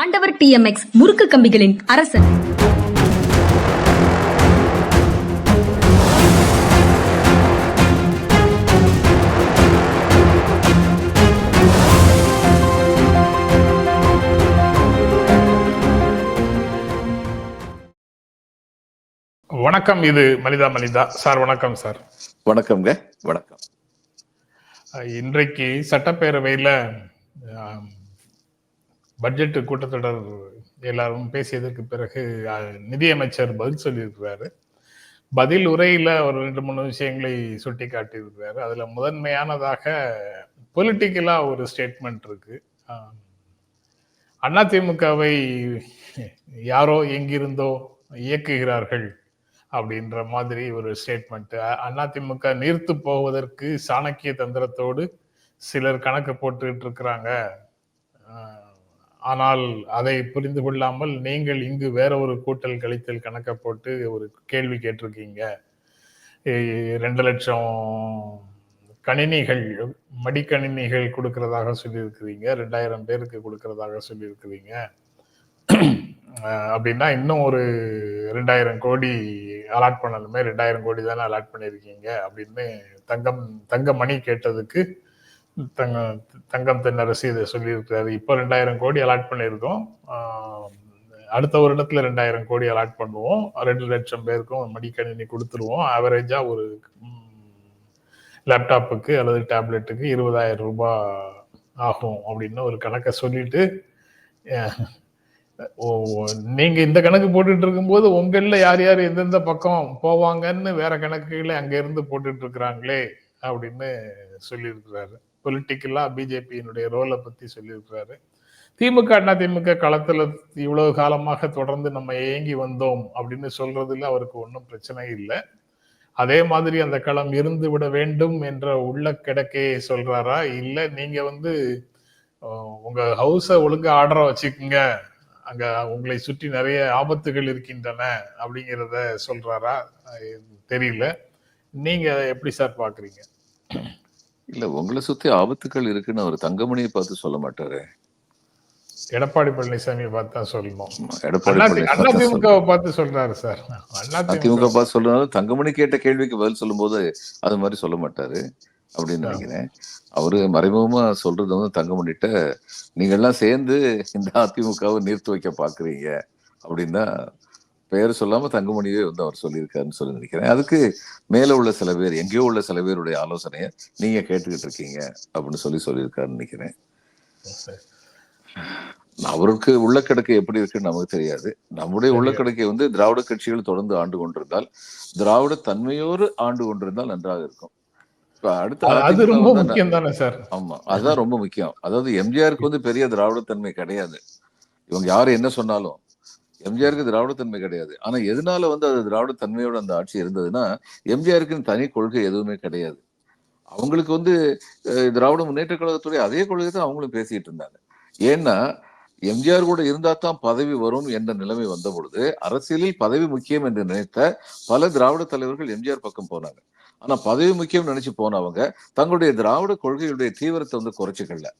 ஆண்டவர் டிஎம்எக்ஸ் முறுக்கு கம்பிகளின் அரசன். வணக்கம் இது மனிதா மனிதா சார் வணக்கம் சார். வணக்கம்ங்க. வணக்கம். இன்றைக்கு சட்டப்பேரவையில் பட்ஜெட் கூட்டத்தொடர் எல்லாரும் பேசியதற்கு பிறகு நிதியமைச்சர் பதில் சொல்லியிருக்கிறாரு. பதில் உரையில் ஒரு ரெண்டு மூணு விஷயங்களை சுட்டி காட்டியிருக்கிறாரு அதில் முதன்மையானதாக பொலிட்டிக்கலாக ஒரு ஸ்டேட்மெண்ட் இருக்கு. அதிமுகவை யாரோ எங்கிருந்தோ இயக்குகிறார்கள் அப்படின்ற மாதிரி ஒரு ஸ்டேட்மெண்ட் அதிமுக நீர்த்து போவதற்கு சாணக்கிய தந்திரத்தோடு சிலர் கணக்கு போட்டுக்கிட்டு இருக்கிறாங்க. ஆனால் அதை புரிந்து கொள்ளாமல் நீங்கள் இங்கு வேற ஒரு கூட்டல் கழித்தல் கணக்கை போட்டு ஒரு கேள்வி கேட்டிருக்கீங்க. ரெண்டு லட்சம் கணினிகள் மடிக்கணினிகள் கொடுக்கறதாக சொல்லியிருக்கிறீங்க. ரெண்டாயிரம் பேருக்கு கொடுக்கறதாக சொல்லியிருக்கிறீங்க. அப்படின்னா இன்னும் ஒரு ரெண்டாயிரம் கோடி அலாட் பண்ணணுமே. ரெண்டாயிரம் கோடி தானே அலாட் பண்ணியிருக்கீங்க அப்படின்னு தங்கம் தங்கமணி கேட்டதுக்கு தங்க தங்கம் தென்ன இதை சொல்லியிருக்கிறாரு. இப்போ ரெண்டாயிரம் கோடி அலாட் பண்ணியிருக்கோம். அடுத்த வருடத்துல ரெண்டாயிரம் கோடி அலாட் பண்ணுவோம். ரெண்டு லட்சம் பேருக்கும் மடிக்கணினி கொடுத்துருவோம். ஆவரேஜா ஒரு லேப்டாப்புக்கு அல்லது டேப்லெட்டுக்கு இருபதாயிரம் ரூபாய் ஆகும் அப்படின்னு ஒரு கணக்கை சொல்லிட்டு நீங்கள் நீங்க இந்த கணக்கு போட்டுட்டு இருக்கும்போது உங்கள யார் யார் எந்தெந்த பக்கம் போவாங்கன்னு வேற கணக்குகளை அங்க இருந்து போட்டுட்டு இருக்கிறாங்களே அப்படின்னு சொல்லியிருக்கிறாரு. பொலிட்டிக்கலா பிஜேபியினுடைய ரோலை பத்தி சொல்லியிருக்கிறாரு. திமுக அண்ணா திமுக களத்துல இவ்வளவு காலமாக தொடர்ந்து நம்ம ஏங்கி வந்தோம் அப்படின்னு சொல்றதுல அவருக்கு ஒன்றும் பிரச்சனை இல்லை. அதே மாதிரி அந்த களம் இருந்து விட வேண்டும் என்ற உள்ள கிடக்கையை சொல்றாரா? இல்ல நீங்க வந்து உங்க ஹவுஸை ஒழுங்கா ஆர்டரா வச்சுக்கோங்க. அங்க உங்களை சுற்றி நிறைய ஆபத்துகள் இருக்கின்றன அப்படிங்கிறத சொல்றாரா? தெரியல. நீங்க எப்படி சார் பாக்குறீங்க? இல்ல உங்களை சுத்தி ஆபத்துக்கள் இருக்குன்னு அவர் தங்கமணியை பார்த்து சொல்ல மாட்டாரு. எடப்பாடி பழனிசாமியை பார்த்து தான் சொல்லணும் எடப்பாடி அண்ணா பழனிசாமி தான் திமுகவை பார்த்து சொல்றாரு சார். அதிமுக திமுக பார்த்து சொல்றதுனால தங்கமணி கேட்ட கேள்விக்கு பதில் சொல்லும்போது அது மாதிரி சொல்ல மாட்டாரு அப்படின்னு நினைக்கிறேன். அவரு மறைமுகமா சொல்றது வந்து தங்கமணிட்ட நீங்க எல்லாம் சேர்ந்து இந்த அதிமுகவை நிறுத்தி வைக்க பாக்குறீங்க அப்படின்னா பெயர் சொல்லாம தங்கமணியே வந்து அவர் சொல்லியிருக்காருன்னு சொல்லி நினைக்கிறேன். அதுக்கு மேல உள்ள சில பேர் எங்கேயோ உள்ள சில பேருடைய ஆலோசனையை நீங்க கேட்டுக்கிட்டு இருக்கீங்க அப்படின்னு சொல்லி சொல்லியிருக்காருன்னு நினைக்கிறேன். அவருக்கு உள்ள கிடக்கை எப்படி இருக்குன்னு நமக்கு தெரியாது. நம்முடைய உள்ள கிடக்கை வந்து திராவிட கட்சிகள் தொடர்ந்து ஆண்டு கொண்டிருந்தால் திராவிட தன்மையோடு ஆண்டு கொண்டிருந்தால் நன்றாக இருக்கும். அது- அது அதிமுக ரொம்ப வந்து முக்கியம் தானே சார்? ஆமா அதுதான் ரொம்ப முக்கியம். அதாவது எம்ஜிஆருக்கு வந்து பெரிய திராவிட தன்மை கிடையாது. இவங்க யாரு என்ன சொன்னாலும் எம்ஜிஆருக்கு திராவிடத்தன்மை கிடையாது. ஆனா எதனால வந்து அது திராவிட தன்மையோட அந்த ஆட்சி இருந்ததுன்னா எம்ஜிஆருக்குன்னு தனி கொள்கை எதுவுமே கிடையாது. அவங்களுக்கு வந்து திராவிட முன்னேற்ற கழகத்துடைய அதே கொள்கை தான் அவங்களும் பேசிட்டு இருந்தாங்க. ஏன்னா எம்ஜிஆர் கூட இருந்தா தான் பதவி வரும் என்ற நிலைமை வந்த பொழுது அரசியலில் பதவி முக்கியம் என்று நினைத்த பல திராவிட தலைவர்கள் எம்ஜிஆர் பக்கம் போனாங்க. ஆனா பதவி முக்கியம் நினைச்சு போனவங்க தங்களுடைய திராவிட கொள்கையுடைய தீவிரத்தை வந்து குறைச்சிக்கல.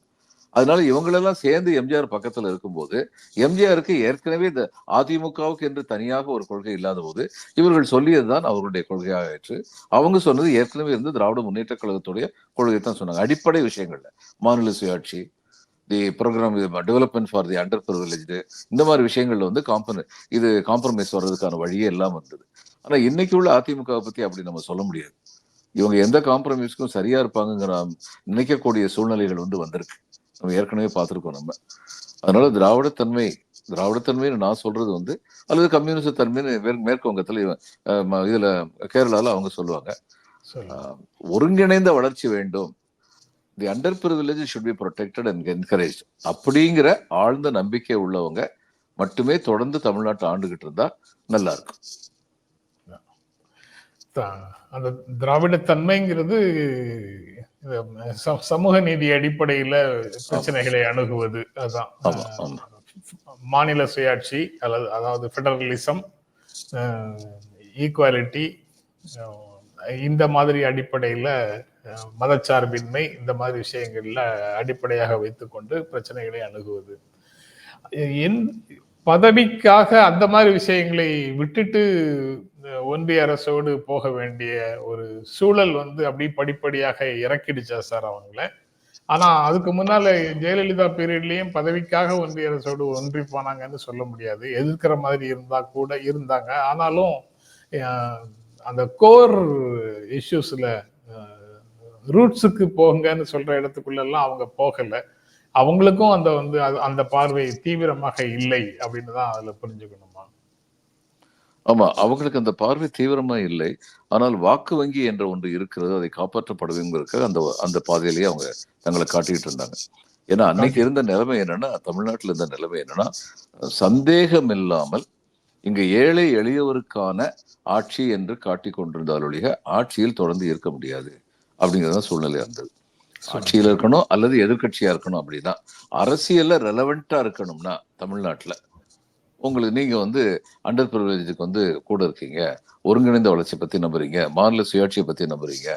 அதனால இவங்களெல்லாம் சேர்ந்து எம்ஜிஆர் பக்கத்துல இருக்கும்போது எம்ஜிஆருக்கு ஏற்கனவே இந்த அதிமுகவுக்கு என்று தனியாக ஒரு கொள்கை இல்லாத போது இவர்கள் சொல்லியதுதான் அவர்களுடைய கொள்கையாக ஆயிற்று அவங்க சொன்னது ஏற்கனவே இருந்து திராவிட முன்னேற்ற கழகத்துடைய கொள்கை தான் சொன்னாங்க. அடிப்படை விஷயங்கள்ல மாநில சுயாட்சி the program development for the underprivileged இந்த மாதிரி விஷயங்கள்ல வந்து காம்பன இது காம்ப்ரமைஸ் வர்றதுக்கான வழியே எல்லாம் வந்தது ஆனா இன்னைக்கு உள்ள அதிமுகவை பத்தி அப்படி நம்ம சொல்ல முடியாது. இவங்க எந்த காம்ப்ரமைஸ்க்கும் சரியா இருப்பாங்கங்கிற நினைக்கக்கூடிய சூழ்நிலைகள் வந்து வந்திருக்கு. நம்ம ஏற்கனவே பார்த்திருக்கோம் நம்ம. அதனால திராவிடத்தன்மை திராவிடத்தன்மைன்னு நான் சொல்றது வந்து அல்லது கம்யூனிச தன்மைன்னு மேற்கு- வங்கத்துல இதுல கேரளால அவங்க சொல்லுவாங்க. ஒருங்கிணைந்த வளர்ச்சி வேண்டும். The underprivileged should be protected and encourage அப்படிங்கிற ஆழ்ந்த நம்பிக்கை உள்ளவங்க மட்டுமே தொடர்ந்து தமிழ்நாட்டை ஆண்டுகிட்டு இருந்தா நல்லா இருக்கும் அந்த திராவிட தன்மைங்கிறது இது ச- சமூக நீதி அடிப்படையில பிரச்சனைகளை அணுகுவது ஆமா மாநில சுயாட்சி அல்லது அதாவது ஃபெடரலிசம் ஈக்குவாலிட்டி இந்த மாதிரி அடிப்படையில மதச்சார்பின்மை இந்த மாதிரி விஷயங்கள்ல அடிப்படையாக வைத்துக்கொண்டு பிரச்சனைகளை அணுகுவது. என் பதவிக்காக அந்த மாதிரி விஷயங்களை விட்டுட்டு ஒன்றிய அரசோடு போக வேண்டிய ஒரு சூழல் வந்து அப்படி படிப்படியாக இறக்கிடுச்சா சார் அவங்கள? ஆனா அதுக்கு முன்னால ஜெயலலிதா பீரியட்லயும் பதவிக்காக ஒன்றிய அரசோடு ஒன்றி போனாங்கன்னு சொல்ல முடியாது. எதிர்க்கிற மாதிரி இருந்தா கூட இருந்தாங்க. ஆனாலும் அந்த கோர் இஷ்யூஸ்ல ரூட்ஸுக்கு போங்கன்னு சொல்ற இடத்துக்குள்ள எல்லாம் அவங்க போகல. அவங்களுக்கும் அந்த வந்து அது- அந்த பார்வை தீவிரமாக இல்லை அப்படின்னு தான் அதுல புரிஞ்சுக்கணும். ஆமா அவங்களுக்கு அந்த பார்வை தீவிரமா இல்லை. ஆனால் வாக்கு வங்கி என்ற ஒன்று இருக்கிறது அதை காப்பாற்றப்பட அந்த அந்த பாதையிலேயே அவங்க தங்களை காட்டிட்டு இருந்தாங்க. ஏன்னா அன்னைக்கு இருந்த நிலைமை என்னன்னா தமிழ்நாட்டில் இருந்த நிலைமை என்னன்னா சந்தேகம் இல்லாமல் இங்க ஏழை எளியவருக்கான ஆட்சி என்று காட்டி கொண்டிருந்தாலொழிக ஆட்சியில் தொடர்ந்து இருக்க முடியாது அப்படிங்கிறதான் சூழ்நிலை இருந்தது. ஆட்சியில இருக்கணும் அல்லது எதிர்க்கட்சியா இருக்கணும் அப்படின்னா அரசியல்ல ரெலவெண்டா இருக்கணும்னா தமிழ்நாட்டுல உங்களுக்கு நீங்க வந்து அண்டர் ப்ரிவிலேஜுக்கு வந்து கூட இருக்கீங்க. ஒருங்கிணைந்த வளர்ச்சி பத்தி நம்புறீங்க. மாநில சுயாட்சியை பத்தி நம்புறீங்க.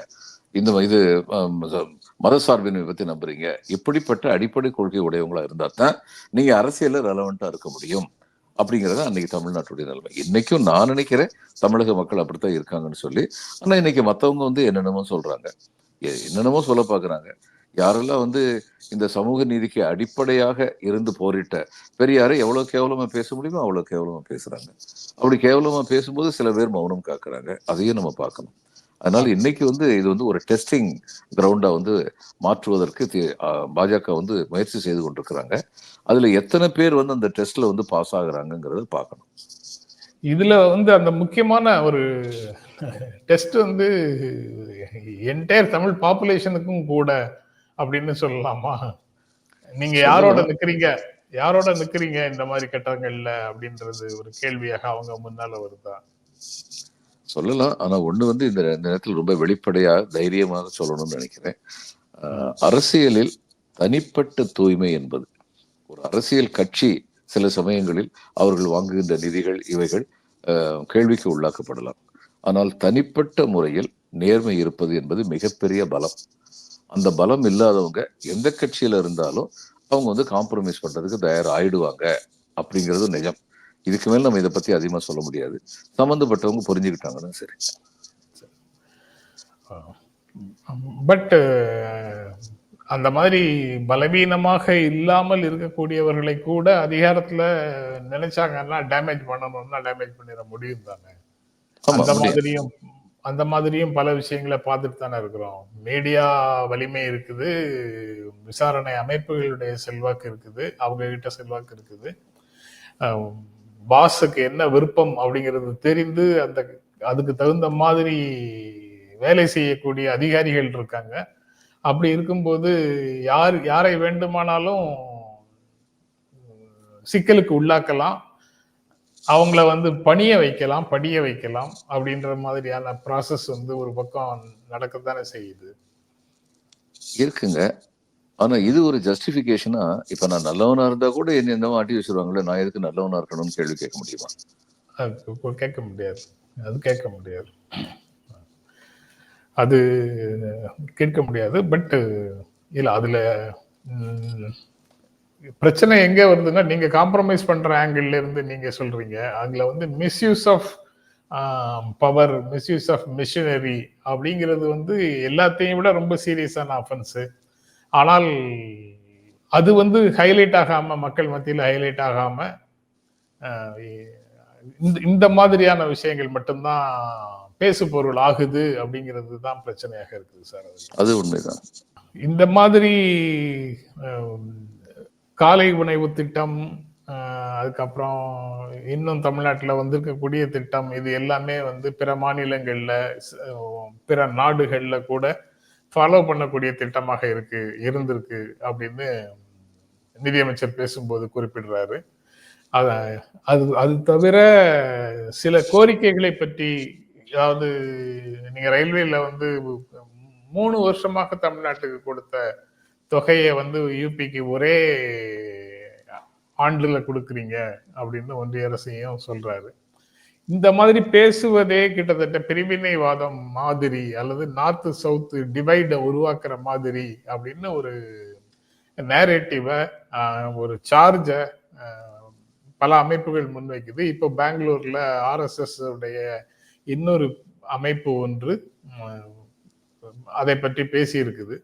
இந்த இது மத ச- மதசார்பின்மை பத்தி நம்புறீங்க. இப்படிப்பட்ட அடிப்படை கொள்கை உடையவங்களா இருந்தா தான் நீங்க அரசியலில் ரெலவெண்ட்டாக இருக்க முடியும். அப்படிங்கறது அன்னைக்கு தமிழ்நாட்டுடைய நிலைமை. இன்னைக்கும் நான் நினைக்கிறேன் தமிழக மக்கள் அப்படித்தான் இருக்காங்கன்னு சொல்லி. ஆனா இன்னைக்கு மத்தவங்க வந்து என்னென்னமோ சொல்றாங்க. என்னென்னமோ சொல்ல பாக்குறாங்க. யாரெல்லாம் வந்து இந்த சமூக நீதிக்கு அடிப்படையாக இருந்து போரிட்ட பெரியாரை எவ்வளோ கேவலமா பேச முடியுமோ அவ்வளோ கேவலமா பேசுறாங்க. அப்படி கேவலமா பேசும்போது சில பேர் மௌனம் காக்குறாங்க. அதையும் நம்ம பார்க்கணும். அதனால இன்னைக்கு வந்து இது வந்து ஒரு டெஸ்டிங் கிரவுண்டா வந்து மாற்றுவதற்கு பாஜக வந்து முயற்சி செய்து கொண்டிருக்கிறாங்க. அதுல எத்தனை பேர் வந்து அந்த டெஸ்ட்ல வந்து பாஸ் ஆகுறாங்கிறத பார்க்கணும். இதுல வந்து அந்த முக்கியமான ஒரு டெஸ்ட் வந்து என்டையர் தமிழ் பாப்புலேஷனுக்கும் கூட அப்படின்னு சொல்லலாமா? நீங்க யாரோட நிக்கிறீங்க? யாரோட நிக்கிறீங்க இந்த மாதிரி கட்டங்கள்ல அப்படின்றது ஒரு கேள்வியாக அவங்க முன்னால வருதா? சொல்லலாம். ஆனா ஒண்ணு வந்து இந்த நேரத்தில் ரொம்ப வெளிப்படையா தைரியமாக சொல்லணும்னு நினைக்கிறேன். அரசியலில் தனிப்பட்ட தூய்மை என்பது. ஒரு அரசியல் கட்சி சில சமயங்களில் அவர்கள் வாங்குகின்ற நிதிகள் இவைகள் கேள்விக்கு உள்ளாக்கப்படலாம். ஆனால் தனிப்பட்ட முறையில் நேர்மை இருப்பது என்பது மிகப்பெரிய பலம். அந்த பலம் இல்லாதவங்க எந்த கட்சியில இருந்தாலும் அவங்க வந்து காம்ப்ரமைஸ் பண்றதுக்கு தயார் ஆயிடுவாங்க அப்படிங்கிறது நிஜம். இதுக்கு மேல நம்ம இதை பத்தி அதிகமா சொல்ல முடியாது. சம்பந்தப்பட்டவங்க புரிஞ்சுக்கிட்டாங்கன்னா சரி. பட் அந்த மாதிரி பலவீனமாக இல்லாமல் இருக்கக்கூடியவர்களை கூட அதிகாரத்துல நினைச்சாங்கன்னா டேமேஜ் பண்ணணும்னா டேமேஜ் பண்ணிட முடியும் தானே? அந்த. மாதிரியும் அந்த மாதிரியும் பல விஷயங்களை பார்த்துட்டு தானே இருக்கிறோம். மீடியா வலிமை இருக்குது. விசாரணை அமைப்புகளுடைய செல்வாக்கு இருக்குது. அவங்க கிட்ட செல்வாக்கு இருக்குது. பாஸுக்கு என்ன விருப்பம் அப்படிங்கிறது தெரிந்து அந்த அதுக்கு தகுந்த மாதிரி வேலை செய்யக்கூடிய அதிகாரிகள் இருக்காங்க. அப்படி இருக்கும்போது யார் யாரை வேண்டுமானாலும் சிக்கலுக்கு உள்ளாக்கலாம். அவங்கள வந்து பணிய வைக்கலாம் படிய வைக்கலாம் அப்படின்ற மாதிரியான ப்ராசஸ் வந்து ஒரு பக்கம் நடக்கத்தானே செய்யுது. இருக்குங்க. ஆனா இது ஒரு ஜஸ்டிபிகேஷனா இப்ப நான் நல்லவனா இருந்தா கூட என்ன இந்த மாட்டி வச்சிருவாங்களே நான் எதுக்கு நல்லவனா இருக்கணும்னு கேள்வி கேட்க முடியுமா? கேட்க முடியாது. அது கேட்க முடியாது. அது கேட்க முடியாது. பட் இல்ல அதுல பிரச்சனை எங்க வருதுன்னா நீங்க காம்ப்ரமைஸ் பண்ற ஆங்கிள் இருந்து நீங்க சொல்றீங்க. அதுல வந்து misuse of power misuse of machinery அப்படிங்கிறது வந்து எல்லாத்தையும் விட ரொம்ப சீரியஸான அஃபென்ஸ் ஆனால் அது வந்து ஹைலைட் ஆகாம மக்கள் மத்தியில் ஹைலைட் ஆகாம இந்த இந்த மாதிரியான விஷயங்கள் மட்டும்தான் பேசு பொருள் ஆகுது அப்படிங்கிறது தான் பிரச்சனையாக இருக்குது சார். அது உண்மைதான். இந்த மாதிரி காலை உணவு திட்டம் அதுக்கப்புறம் இன்னும் தமிழ்நாட்டில் வந்திருக்கக்கூடிய திட்டம் இது எல்லாமே வந்து பிற மாநிலங்களில் பிற நாடுகளில் கூட ஃபாலோ பண்ணக்கூடிய திட்டமாக இருக்கு இருந்திருக்கு அப்படின்னு நிதியமைச்சர் பேசும்போது குறிப்பிடுறாரு. அத அது அது தவிர சில கோரிக்கைகளை பற்றி அதாவது நீங்கள் ரயில்வேல வந்து மூணு வருஷமாக தமிழ்நாட்டுக்கு கொடுத்த தொகையை வந்து யூபிக்கு ஒரே ஆண்டுல கொடுக்குறீங்க அப்படின்னு ஒன்றிய அரசையும் சொல்றாரு. இந்த மாதிரி பேசுவதே கிட்டத்தட்ட பிரிவினைவாதம் மாதிரி அல்லது நார்த்து சவுத்து டிவைடை உருவாக்குற மாதிரி அப்படின்னு ஒரு நேரேட்டிவை ஒரு சார்ஜை பல அமைப்புகள் முன்வைக்குது. இப்போ பெங்களூர்ல ஆர்எஸ்எஸ் உடைய இன்னொரு அமைப்பு ஒன்று அதை பற்றி பேசியிருக்குது.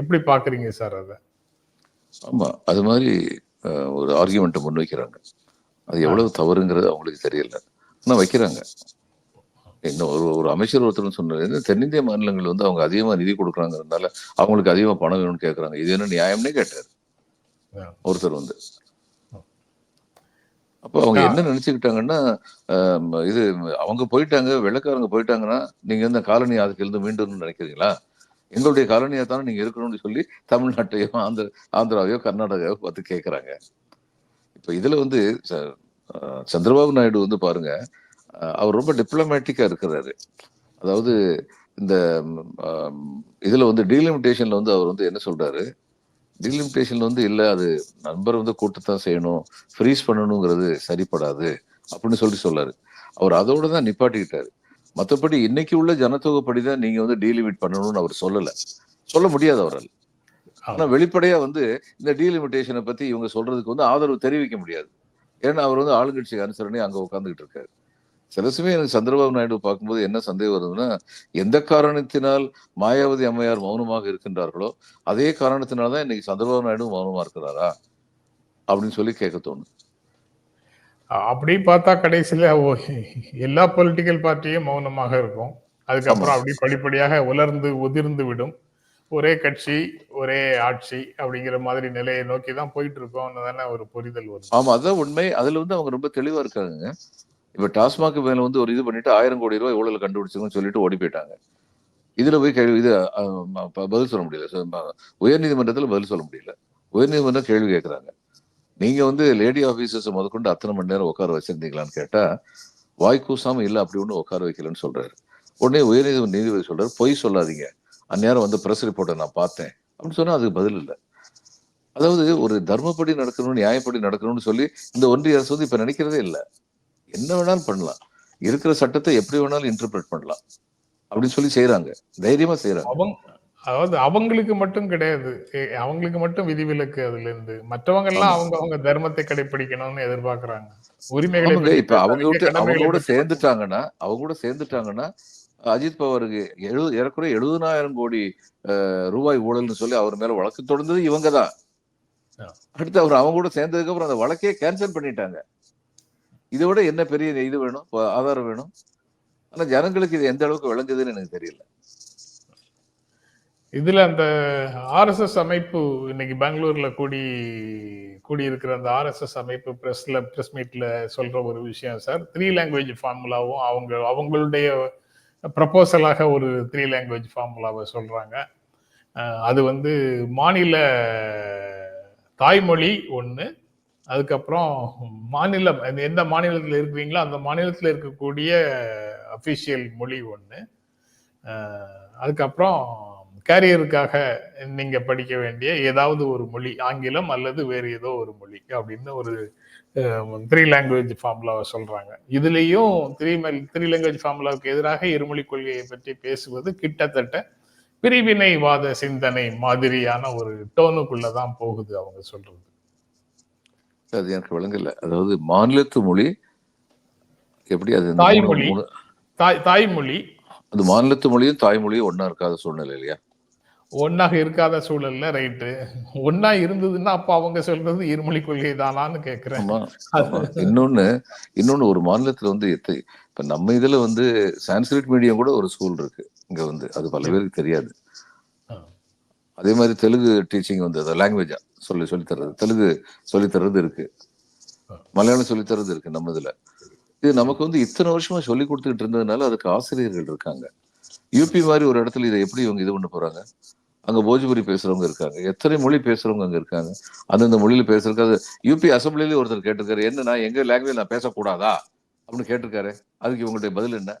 எப்படி பாக்குறீங்க சார் அதை? ஆமா அது மாதிரி ஒரு ஆர்கியூமெண்ட்டை முன்வைக்கிறாங்க அது எவ்வளவு தவறுங்கிறது அவங்களுக்கு தெரியல. ஆனா வைக்கிறாங்க. இன்னும் ஒரு ஒரு அமைச்சர் ஒருத்தர் சொன்னாரு "இந்த தென்னிந்திய மாநிலங்கள் வந்து அவங்க அதிகமா நிதி கொடுக்குறாங்கிறதுனால அவங்களுக்கு அதிகமா பணம் வேணும்னு கேட்கறாங்க இது என்ன நியாயம்னே கேட்டாரு. ஒருத்தர் வந்து. அப்போ அவங்க என்ன நினைச்சுக்கிட்டாங்கன்னா இது அவங்க போயிட்டாங்க வெள்ளக்காரங்க போயிட்டாங்கன்னா நீங்க இந்த காலனி அதுக்கு இருந்து மீண்டும் நினைக்கிறீங்களா? எங்களுடைய காலனியா தானே நீங்க இருக்கணும்னு சொல்லி தமிழ்நாட்டையோ ஆந்திர ஆந்திராவையோ கர்நாடகாவையோ பார்த்து கேட்கறாங்க இப்ப இதுல வந்து ச- சந்திரபாபு நாயுடு வந்து பாருங்க அவர் ரொம்ப டிப்ளமேட்டிக்கா இருக்கிறாரு. அதாவது இந்த இதில் இதுல வந்து டீலிமிட்டேஷன்ல வந்து அவர் வந்து என்ன சொல்றாரு? டீலிமிட்டேஷன்ல வந்து இல்லை அது நண்பர் வந்து கூட்டத்தான் செய்யணும் ஃப்ரீஸ் பண்ணணுங்கிறது சரிப்படாது அப்படின்னு சொல்லி சொல்லாரு. அவர் அதோட தான் நிப்பாட்டிக்கிட்டாரு. மற்றபடி இன்னைக்கு உள்ள ஜனத்தொகைப்படி தான் நீங்க வந்து டீலிமிட் பண்ணணும்னு அவர் சொல்லல. சொல்ல முடியாது அவரால். ஆனா வெளிப்படையா வந்து இந்த டீலிமிட்டேஷனை பத்தி இவங்க சொல்றதுக்கு வந்து ஆதரவு தெரிவிக்க முடியாது. ஏன்னா அவர் வந்து ஆளுங்கட்சி அனுசரணை அங்க உட்கார்ந்துகிட்டு இருக்காரு. சில சமயம் எனக்கு சந்திரபாபு நாயுடு பார்க்கும்போது என்ன சந்தேகம் வருதுன்னா எந்த காரணத்தினால் மாயாவதி அம்மையார் மௌனமாக இருக்கின்றார்களோ அதே காரணத்தினால தான் இன்னைக்கு சந்திரபாபு நாயுடு மௌனமா இருக்கிறாரா? அப்படின்னு சொல்லி கேட்க தோணும். அப்படி பார்த்தா கடைசியில ஓ- எல்லா பொலிட்டிக்கல் பார்ட்டியும் மௌனமாக இருக்கும். அதுக்கப்புறம் அப்படி படிப்படியாக உலர்ந்து உதிர்ந்து விடும். ஒரே கட்சி ஒரே ஆட்சி அப்படிங்கிற மாதிரி நிலையை நோக்கி தான் போயிட்டு இருக்கோம்னு தானே ஒரு புரிதல் வரும் ஆமா அதான் உண்மை. அதுல வந்து அவங்க ரொம்ப தெளிவா இருக்காங்க. இப்ப டாஸ்மாக் மேல வந்து ஒரு இது பண்ணிட்டு ஆயிரம் கோடி ரூபாய் ஊழல் கண்டுபிடிச்சுங்கன்னு சொல்லிட்டு ஓடி போயிட்டாங்க. இதுல போய் கேள்வி இது பதில் சொல்ல முடியல. உயர்நீதிமன்றத்துல பதில் சொல்ல முடியல. உயர்நீதிமன்றம் கேள்வி கேட்கறாங்க நீங்க வந்து லேடி ஆஃபீஸர்ஸ் முதற்கொண்டு அத்தனை மணி நேரம் உட்கார வச்சிருந்தீங்களான்னு கேட்டா வாய் கூசாம இல்ல அப்படி ஒண்ணு உட்கார வைக்கலன்னு சொல்றாரு. உடனே உயர்நீதி நீதிபதி சொல்றாரு பொய் சொல்லாதீங்க. அந்நேரம் வந்து பிரஸ் ரிப்போர்ட்டை நான் பார்த்தேன். அப்படின்னு சொன்னா அதுக்கு பதில் இல்லை. அதாவது ஒரு தர்மப்படி நடக்கணும் நியாயப்படி நடக்கணும்னு சொல்லி இந்த ஒன்றிய அரசு வந்து இப்ப நினைக்கிறதே இல்லை. என்ன வேணாலும் பண்ணலாம். இருக்கிற சட்டத்தை எப்படி வேணாலும் இன்டர்பிரட் பண்ணலாம். அப்படின்னு சொல்லி செய்யறாங்க தைரியமா செய்யறாங்க அதாவது அவங்களுக்கு மட்டும் கிடையாது. அவங்களுக்கு மட்டும் விதிவிலக்கு அதுல இருந்து மற்றவங்க எல்லாம் அவங்க அவங்க தர்மத்தை கடைபிடிக்கணும்னு எதிர்பார்க்கறாங்க. உரிமைகளை இப்ப அவங்க பேசாதீங்க, விட்டு அவங்க கடமைகளை கூட பற்றி சேர்ந்துட்டாங்கன்னா அவங்க கூட சேர்ந்துட்டாங்கன்னா அஜித் பவாருக்கு எழு ஏறக்குறைய எழுபதாயிரம் கோடி ரூபாய் ஊழல்னு சொல்லி அவர் மேல வழக்கு தொடர்ந்தது இவங்க தான். அடுத்து அவர் அவங்க கூட சேர்ந்ததுக்கு அப்புறம் அந்த வழக்கே கேன்சல் பண்ணிட்டாங்க. இதை விட என்ன பெரிய இது வேணும்? ஆதாரம் வேணும்? ஆனா ஜனங்களுக்கு இது எந்த அளவுக்கு விளங்குதுன்னு எனக்கு தெரியல. இதில் அந்த ஆர்எஸ்எஸ் அமைப்பு இன்னைக்கு பெங்களூரில் கூடி கூடி இருக்கிற அந்த ஆர்எஸ்எஸ் அமைப்பு ப்ரெஸ்ல ப்ரெஸ் மீட்டில் சொல்கிற ஒரு விஷயம் சார். த்ரீ லாங்குவேஜ் ஃபார்முலாவும் அவங்க அவங்களுடைய ப்ரப்போசலாக ஒரு த்ரீ லாங்குவேஜ் ஃபார்முலாவை சொல்கிறாங்க அது வந்து மாநில தாய்மொழி ஒன்று அதுக்கப்புறம் மாநிலம் எந்த மாநிலத்தில் இருக்கிறீங்களோ அந்த மாநிலத்தில் இருக்கக்கூடிய அஃபிஷியல் மொழி ஒன்று அதுக்கப்புறம் கேரியருக்காக நீங்க படிக்க வேண்டிய ஏதாவது ஒரு மொழி ஆங்கிலம் அல்லது வேறு ஏதோ ஒரு மொழி அப்படின்னு ஒரு த்ரீ லாங்குவேஜ் ஃபார்முலாவை சொல்றாங்க. இதுலேயும் த்ரீ த்ரீ லாங்குவேஜ் ஃபார்முலாவுக்கு எதிராக இருமொழி கொள்கையை பற்றி பேசுவது கிட்டத்தட்ட பிரிவினைவாத சிந்தனை மாதிரியான ஒரு டோனுக்குள்ள தான் போகுது அவங்க சொல்றது. அது எனக்கு விளங்கல. அதாவது மாநிலத்து மொழி எப்படி அது தாய்மொழி. தாய் தாய்மொழி. அது மாநிலத்து மொழியும் தாய்மொழியும் ஒண்ணா இருக்காத சூழ்நிலை இல்லையா? ஒன்னாக இருக்காத சூழல்ல ரைட்டு ஒன்னா இருந்ததுன்னா அப்ப அவங்க சொல்றது இருமொழி கொள்கை தானான்னு கேக்குறேன். இன்னொன்னு இன்னொன்னு ஒரு மாநிலத்துல வந்து எத்த இப்ப நம்ம இதுல வந்து சான்ஸ்கிரிட் மீடியம் கூட ஒரு ஸ்கூல் இருக்கு இங்க வந்து. அது பல பேருக்கு தெரியாது. அதே மாதிரி தெலுங்கு டீச்சிங் வந்து அது லாங்குவேஜா சொல்லி சொல்லி தர்றது தெலுங்கு சொல்லி தர்றது இருக்கு. மலையாளம் சொல்லி தர்றது இருக்கு நம்ம இதுல. இது நமக்கு வந்து இத்தனை வருஷமா சொல்லி கொடுத்துக்கிட்டு இருந்ததுனால அதுக்கு ஆசிரியர்கள் இருக்காங்க. யூபி மாதிரி ஒரு இடத்துல இதை எப்படி இவங்க இது பண்ண போறாங்க? அங்க போஜ்புரி பேசுறவங்க இருக்காங்க. எத்தனை மொழி பேசுறவங்க அங்க இருக்காங்க? அந்தந்த மொழியில பேசுறதுக்கு அது யூபி அசம்பிளிலேயே ஒருத்தர் கேட்டிருக்காரு. என்ன நான் எங்க லாங்குவேஜ் நான் பேசக்கூடாதா? அப்படின்னு கேட்டிருக்காரு. அதுக்கு இவங்களுடைய பதில் என்ன?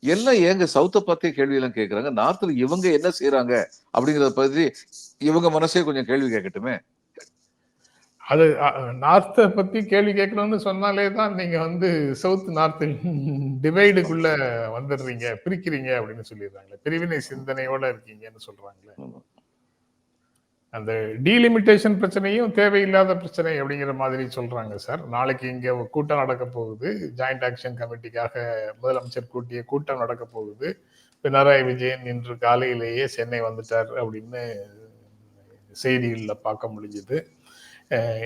எல்லாம் ஏங்க சவுத்தை பத்திய கேள்வி எல்லாம் கேட்கறாங்க நார்த்ல இவங்க என்ன செய்யறாங்க அப்படிங்கறத பத்தி இவங்க மனசே கொஞ்சம் கேள்வி கேட்கட்டுமே. அது நார்த்தை பத்தி கேள்வி கேட்கணும்னு சொன்னாலே தான் நீங்க வந்து சவுத் நார்த் டிவைடுக்குள்ள வந்துடுறீங்க பிரிக்கிறீங்க அப்படின்னு சொல்லிடுறாங்களே. பிரிவினை சிந்தனையோட இருக்கீங்கன்னு சொல்றாங்களே. ஆமா. அந்த டீலிமிட்டேஷன் பிரச்சனையும் தேவையில்லாத பிரச்சனை அப்படிங்கிற மாதிரி சொல்றாங்க சார். நாளைக்கு இங்க கூட்டம் நடக்க போகுது. ஜாயிண்ட் ஆக்ஷன் கமிட்டிக்காக முதலமைச்சர் கூட்டிய கூட்டம் நடக்க போகுது. பினராயி விஜயன் இன்று காலையிலேயே சென்னை வந்துட்டார் அப்படின்னு செய்திகளில் பார்க்க முடிஞ்சுது.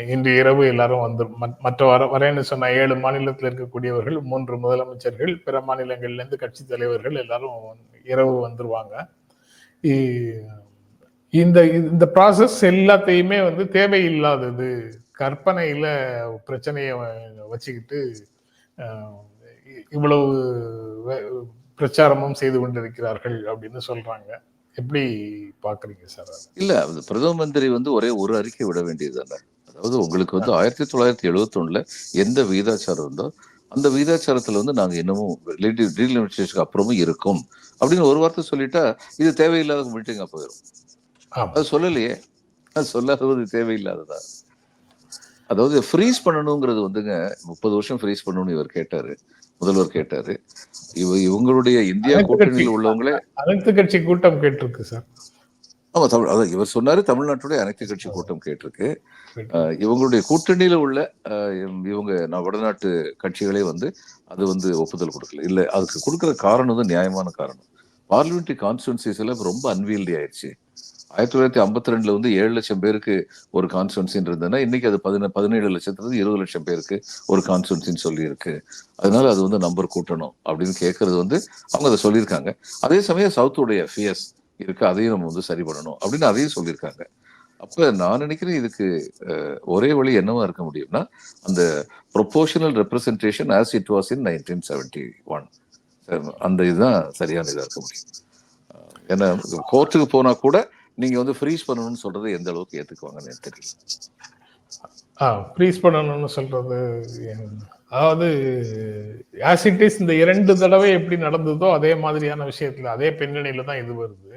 இன்று இரவு எல்லாரும் வந்து மத்- மற்ற வர வரேன்னு சொன்ன ஏழு மாநிலத்தில் இருக்கக்கூடியவர்கள் மூன்று முதலமைச்சர்கள் பிற மாநிலங்கள்லேருந்து கட்சி தலைவர்கள் எல்லாரும் இரவு வந்துருவாங்க. இ- இந்த இந்த ப்ராசஸ் எல்லாத்தையுமே வந்து தேவையில்லாதது கற்பனையில் பிரச்சனையை வச்சுக்கிட்டு இ- இவ்வளவு பிரச்சாரமும் செய்து கொண்டிருக்கிறார்கள் அப்படின்னு சொல்றாங்க. எப்படி பாக்குறீங்க சார் இல்லை இல்ல அது பிரதம மந்திரி வந்து ஒரே ஒரு அறிக்கை விட வேண்டியது தானே? அதாவது உங்களுக்கு வந்து ஆயிரத்தி தொள்ளாயிரத்தி எழுபத்தி ஒண்ணுல எந்த விகிதாச்சாரம் இருந்தோ அந்த விகிதாச்சாரத்துல வந்து நாங்க இன்னமும் டீலிமிட்டேஷனுக்கு அப்புறமும் இருக்கும். அப்படின்னு ஒரு வார்த்தை சொல்லிட்டா இது தேவையில்லாத மீட்டிங்கா போயிடும் அது சொல்லலையே. அது சொல்லாதது தேவையில்லாததா? அதாவது ஃப்ரீஸ் பண்ணணுங்கிறது வந்துங்க முப்பது வருஷம் ஃப்ரீஸ் பண்ணணும்னு இவர் கேட்டாரு. முதல்வர் கேட்டாரு. இவ இவங்களுடைய இந்தியா கூட்டணியில் உள்ளவங்களே அனைத்து கட்சி கூட்டம் கேட்டிருக்கு சார். ஆமா தமிழ் அதான் இவர் சொன்னாரு தமிழ்நாட்டுடைய அனைத்து கட்சி கூட்டம் கேட்டிருக்கு. இவங்களுடைய கூட்டணியில உள்ள இவங்க வடநாட்டு கட்சிகளே வந்து அது வந்து ஒப்புதல் கொடுக்கல. இல்ல அதுக்கு கொடுக்கிற காரணம் வந்து நியாயமான காரணம். பார்லிமெண்ட்ரி கான்ஸ்டுவன்சிஸ்ல ரொம்ப அன்வீல்டி ஆயிடுச்சு. ஆயிரத்தி தொள்ளாயிரத்தி ஐம்பத்தி ரெண்டுல வந்து ஏழு லட்சம் பேருக்கு ஒரு கான்ஸ்டுவன்சின்னு இருந்ததுன்னா இன்னைக்கு அது பதின பதினேழு லட்சத்துல இருந்து இருபது லட்சம் பேருக்கு ஒரு கான்ஸ்டுவன்சின்னு சொல்லி இருக்கு அதனால அது வந்து நம்பர் கூட்டணும் அப்படின்னு கேட்கறது வந்து அவங்க அதை சொல்லியிருக்காங்க. அதே சமயம் சவுத்துடைய ஃபியர்ஸ் இருக்கு அதையும் நம்ம வந்து சரி பண்ணணும் அப்படின்னு அதையும் சொல்லியிருக்காங்க. அப்ப நான் நினைக்கிறேன் இதுக்கு ஒரே வழி என்னவா இருக்க முடியும்னா அந்த proportional representation as it was in nineteen seventy one அந்த இதுதான் சரியான இதாக இருக்க முடியும். ஏன்னா கோர்ட்டுக்கு போனா கூட நீங்க வந்து ஃப்ரீஸ் பண்ணணும்னு சொல்றது எந்த அளவுக்கு ஏத்துக்குவாங்கன்னு தெரியல. ஆ ஃப்ரீஸ் பண்ணணும்னு சொல்றது அதாவது ஆசிட்டிஸ் இந்த இரண்டு தடவை எப்படி நடந்ததோ அதே மாதிரியான விஷயத்துல அதே பின்னணியில தான் இது வருது.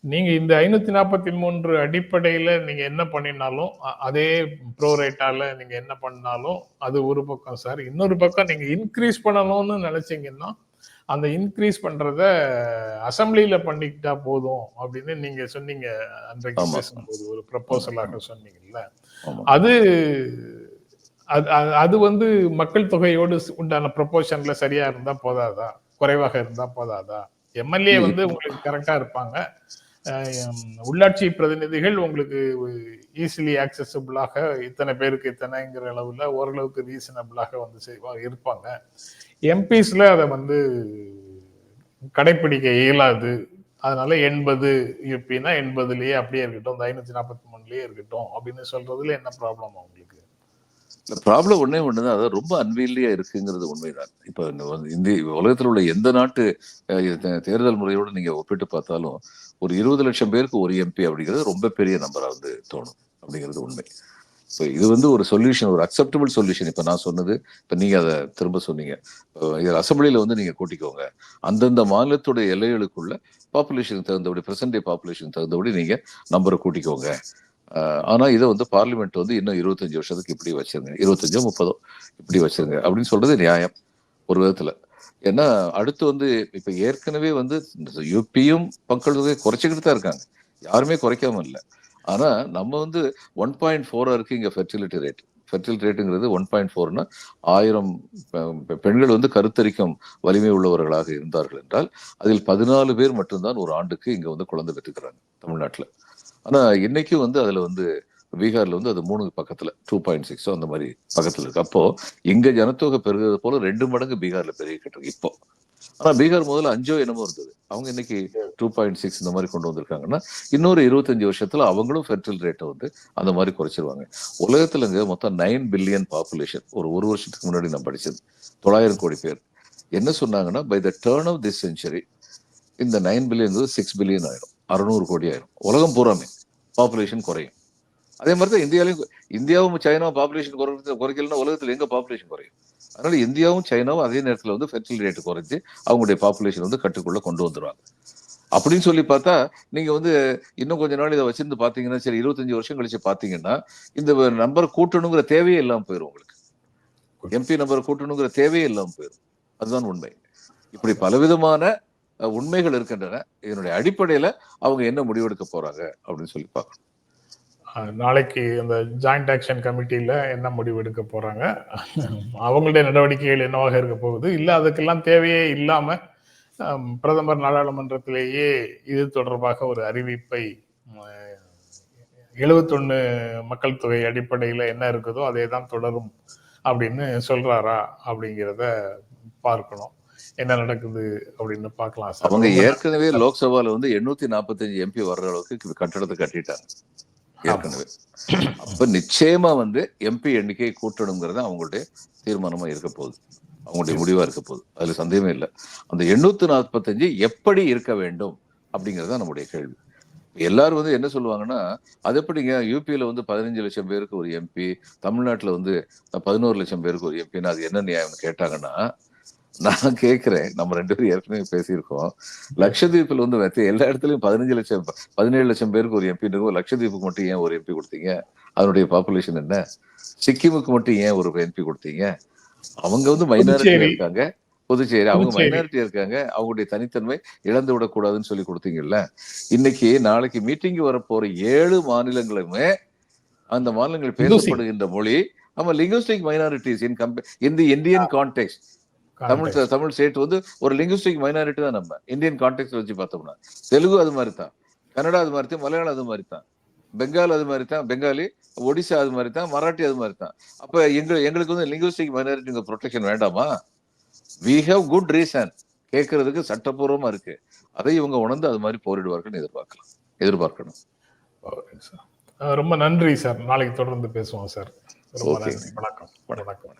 நீங்க இந்த ஐநூத்தி நாற்பத்தி மூன்று அடிப்படையில நீங்க என்ன பண்ணினாலும் அதே ப்ரோரேட்டால நீங்க என்ன பண்ணாலும் அது ஒரு பக்கம் சார் இன்னொரு பக்கம் நீங்க இன்க்ரீஸ் பண்ணணும்னு நினைச்சீங்கன்னா அந்த இன்க்ரீஸ் பண்றத அசம்பிளில பண்ணிக்கிட்டா போதும் அப்படின்னு நீங்க சொன்னீங்க. அன்றைக்கு ஒரு ப்ரப்போசலாக சொன்னீங்கல்ல. அது அது- வந்து மக்கள் தொகையோடு உண்டான ப்ரொபோர்ஷன்ல சரியா இருந்தா போதாதா? குறைவாக இருந்தா போதாதா? எம்எல்ஏ வந்து உங்களுக்கு கரெக்டா இருப்பாங்க. உள்ளாட்சி பிரதிநிதிகள் உங்களுக்கு ஈஸிலி ஆக்சசபிளாக இத்தனை பேருக்கு இத்தனைங்கிற அளவில் ஓரளவுக்கு ரீசனபிளாக வந்து செய்வாங்க இருப்பாங்க. எம்பிஸில் அதை வந்து கடைப்பிடிக்க இயலாது. அதனால எண்பது யூபின்னா எண்பதுலேயே அப்படியே இருக்கட்டும் இந்த நாற்பத்தி மூணுலேயே இருக்கட்டும் அப்படின்னு சொல்றதுல என்ன ப்ராப்ளம் உங்களுக்கு ப்ராப்ளம் ஒன்றே ஒன்று தான் அது ரொம்ப அன்வீல்லியா இருக்குங்கிறது உண்மைதான். இப்ப இந்திய உலகத்தில் உள்ள எந்த நாட்டு தேர்தல் முறையோடு நீங்க ஒப்பிட்டு பார்த்தாலும் ஒரு இருபது லட்சம் பேருக்கு ஒரு எம்பி அப்படிங்கிறது ரொம்ப பெரிய நம்பரா வந்து தோணும். அப்படிங்கிறது உண்மை. இப்போ இது வந்து ஒரு சொல்யூஷன் ஒரு அக்செப்டபிள் சொல்யூஷன் இப்ப நான் சொன்னது இப்ப நீங்க அதை திரும்ப சொன்னீங்க. இது அசம்பிளியில் வந்து நீங்க கூட்டிக்கோங்க. அந்தந்த மாநிலத்துடைய எல்லைகளுக்குள்ள பாப்புலேஷனுக்கு தகுந்தபடி பிரசன்டே பாப்புலேஷன் தகுந்தபடி நீங்க நம்பரை கூட்டிக்கோங்க. ஆனால் ஆனா இதை வந்து பார்லிமெண்ட் வந்து இன்னும் இருபத்தஞ்சு வருஷத்துக்கு இப்படி வச்சிருங்க. இருபத்தஞ்சோ முப்பதோ இப்படி வச்சிருங்க அப்படின்னு சொல்றது நியாயம் ஒரு விதத்துல. ஏன்னா அடுத்து வந்து இப்போ ஏற்கனவே வந்து யூபியும் மக்கள் தொகை குறைச்சிக்கிட்டு தான் இருக்காங்க. யாருமே குறைக்காம இல்லை. ஆனா நம்ம வந்து ஒன் பாயிண்ட் ஃபோரா இருக்கு இங்க ஃபெர்டிலிட்டி ரேட் ஃபெர்டிலிட்டி ரேட்டுங்கிறது ஒன் பாயிண்ட் ஃபோர்னா ஆயிரம் பெண்கள் வந்து கருத்தரிக்கும் வலிமை உள்ளவர்களாக இருந்தார்கள் என்றால் அதில் பதினாலு பேர் மட்டும்தான் ஒரு ஆண்டுக்கு இங்க வந்து குழந்தை பெற்றுக்கிறாங்க தமிழ்நாட்டுல. ஆனால் இன்னைக்கும் வந்து அதில் வந்து பீகார்ல வந்து அது மூணு பக்கத்துல டூ பாயிண்ட் சிக்ஸோ அந்த மாதிரி பக்கத்துல இருக்கு. அப்போ இங்க ஜனத்தொகை பெருகிறது போல ரெண்டு மடங்கு பீகார்ல பெருகிக்கிட்டு இருக்கு இப்போ. ஆனா பீகார் முதல்ல அஞ்சோ என்னமோ இருந்தது. அவங்க இன்னைக்கு டூ பாயிண்ட் சிக்ஸ் இந்த மாதிரி கொண்டு வந்திருக்காங்கன்னா இன்னொரு இருபத்தஞ்சு வருஷத்துல அவங்களும் ஃபெர்டில் ரேட்டை வந்து அந்த மாதிரி குறைச்சிருவாங்க. உலகத்துலங்க மொத்தம் நைன் பில்லியன் பாப்புலேஷன் ஒரு ஒரு வருஷத்துக்கு முன்னாடி நான் படிச்சது. தொள்ளாயிரம் கோடி பேர். என்ன சொன்னாங்கன்னா by the turn of this century இந்த நைன் பில்லியன் சிக்ஸ் பில்லியன் ஆயிடும். அறுநூறு கோடி ஆயிரும் உலகம் பூராமே. பாப்புலேஷன் குறையும். அதே மாதிரி தான் இந்தியாலையும் இந்தியாவும் சைனாவும் பாப்புலேஷன் குறைக்கிறது குறைக்கலன்னா உலகத்தில் எங்கே பாப்புலேஷன் குறையும்? அதனால இந்தியாவும் சைனாவும் அதே நேரத்தில் வந்து ஃபெர்டிலிட்டி ரேட் குறைச்சு அவங்களுடைய பாப்புலேஷன் வந்து கட்டுக்குள்ள கொண்டு வந்துடுவாங்க அப்படின்னு சொல்லி பார்த்தா நீங்கள் வந்து இன்னும் கொஞ்ச நாள் இதை வச்சிருந்து பார்த்தீங்கன்னா சரி இருபத்தஞ்சு வருஷம் கழிச்சு பார்த்தீங்கன்னா இந்த நம்பர் கூட்டணுங்கிற தேவையே இல்லாமல் போயிடும் உங்களுக்கு. எம்பி நம்பர் கூட்டணுங்கிற தேவையே இல்லாமல் போயிடும் அதுதான் உண்மை. இப்படி பலவிதமான உண்மைகள் இருக்கின்றன. இதனுடைய அடிப்படையில அவங்க என்ன முடிவெடுக்க போறாங்க அப்படின்னு சொல்லி பார்க்கணும். நாளைக்கு அந்த ஜாயிண்ட் ஆக்ஷன் கமிட்டியில் என்ன முடிவு எடுக்க போகிறாங்க அவங்களுடைய நடவடிக்கைகள் என்னவாக இருக்க போகுது? இல்லை அதுக்கெல்லாம் தேவையே இல்லாமல் பிரதமர் நாடாளுமன்றத்திலேயே இது தொடர்பாக ஒரு அறிவிப்பை எழுபத்தொன்னு மக்கள் தொகை அடிப்படையில் என்ன இருக்குதோ அதே தான் தொடரும் அப்படின்னு சொல்கிறாரா அப்படிங்கிறத பார்க்கணும். என்ன நடக்குது அப்படின்னு பார்க்கலாம் அவங்க ஏற்கனவே லோக்சபால வந்து எண்ணூத்தி நாற்பத்தஞ்சு எம்பி வர்ற அளவுக்கு கட்டடத்தை கட்டிட்டாங்க. ஏற்கனவே. அப்ப நிச்சயமா வந்து எம்பி எண்ணிக்கை கூட்டணுங்கிறது அவங்களுடைய தீர்மானமா இருக்க போகுது. அவங்களுடைய முடிவா இருக்க போகுது. அதுல சந்தேகமே இல்லை. அந்த எண்ணூத்தி நாற்பத்தஞ்சு எப்படி இருக்க வேண்டும் அப்படிங்கிறது தான் நம்முடைய கேள்வி. எல்லாரும் வந்து என்ன சொல்லுவாங்கன்னா அது எப்படிங்க? யூபியில வந்து பதினஞ்சு லட்சம் பேருக்கு ஒரு எம்பி தமிழ்நாட்டுல வந்து பதினோரு லட்சம் பேருக்கு ஒரு எம்பின்னு அது என்ன நியாயம்னு கேட்டாங்கன்னா நான் கேட்கிறேன் நம்ம ரெண்டு பேரும் ஏற்கனவே பேசியிருக்கோம். லட்சத்தீப்ல வந்து எல்லா இடத்துலயும் பதினஞ்சு லட்சம் பதினேழு லட்சம் பேருக்கு ஒரு எம்பி இருக்கும் லட்சத்தீப்புக்கு மட்டும் ஏன் ஒரு எம்பி கொடுத்தீங்க? அதனுடைய பாப்புலேஷன் என்ன? சிக்கிமுக்கு மட்டும் ஏன் ஒரு எம்பி கொடுத்தீங்க? அவங்க வந்து மைனாரிட்டி. இருக்காங்க. புதுச்சேரி அவங்க. மைனாரிட்டி இருக்காங்க. அவங்களுடைய தனித்தன்மை இழந்து விடக்கூடாதுன்னு சொல்லி கொடுத்தீங்கல்ல. இன்னைக்கு நாளைக்கு மீட்டிங் வரப்போற ஏழு மாநிலங்களுமே அந்த மாநிலங்கள் பேசப்படுகின்ற மொழி நம்ம linguistic minorities in compare in the Indian context Tamil Tamil state வந்து ஒரு லிங்குஸ்டிக் மைனாரிட்டி தான் நம்ம. இந்தியன் கான்டெக்ட் வச்சு பார்த்தோம்னா. தெலுங்கு அது மாதிரி தான். கன்னடா அது மாதிரி தான். மலையாளம் அது மாதிரி தான். பெங்கால் அது மாதிரி தான். பெங்காலி ஒடிசா அது மாதிரி தான். மராட்டி அது மாதிரி தான். அப்ப எங்க எங்களுக்கு வந்து லிங்குஸ்டிக் மைனாரிட்டி ப்ரொடெக்ஷன் வேண்டாமா? வி ஹேவ் குட் ரீசன் கேட்கறதுக்கு சட்டப்பூர்வமா இருக்கு. அதை இவங்க உணர்ந்து அது மாதிரி போரிடுவார்கள் எதிர்பார்க்கலாம். எதிர்பார்க்கணும். ரொம்ப நன்றி சார் நாளைக்கு தொடர்ந்து பேசுவோம் சார் ரொம்ப. நன்றி. வணக்கம். வணக்கம்.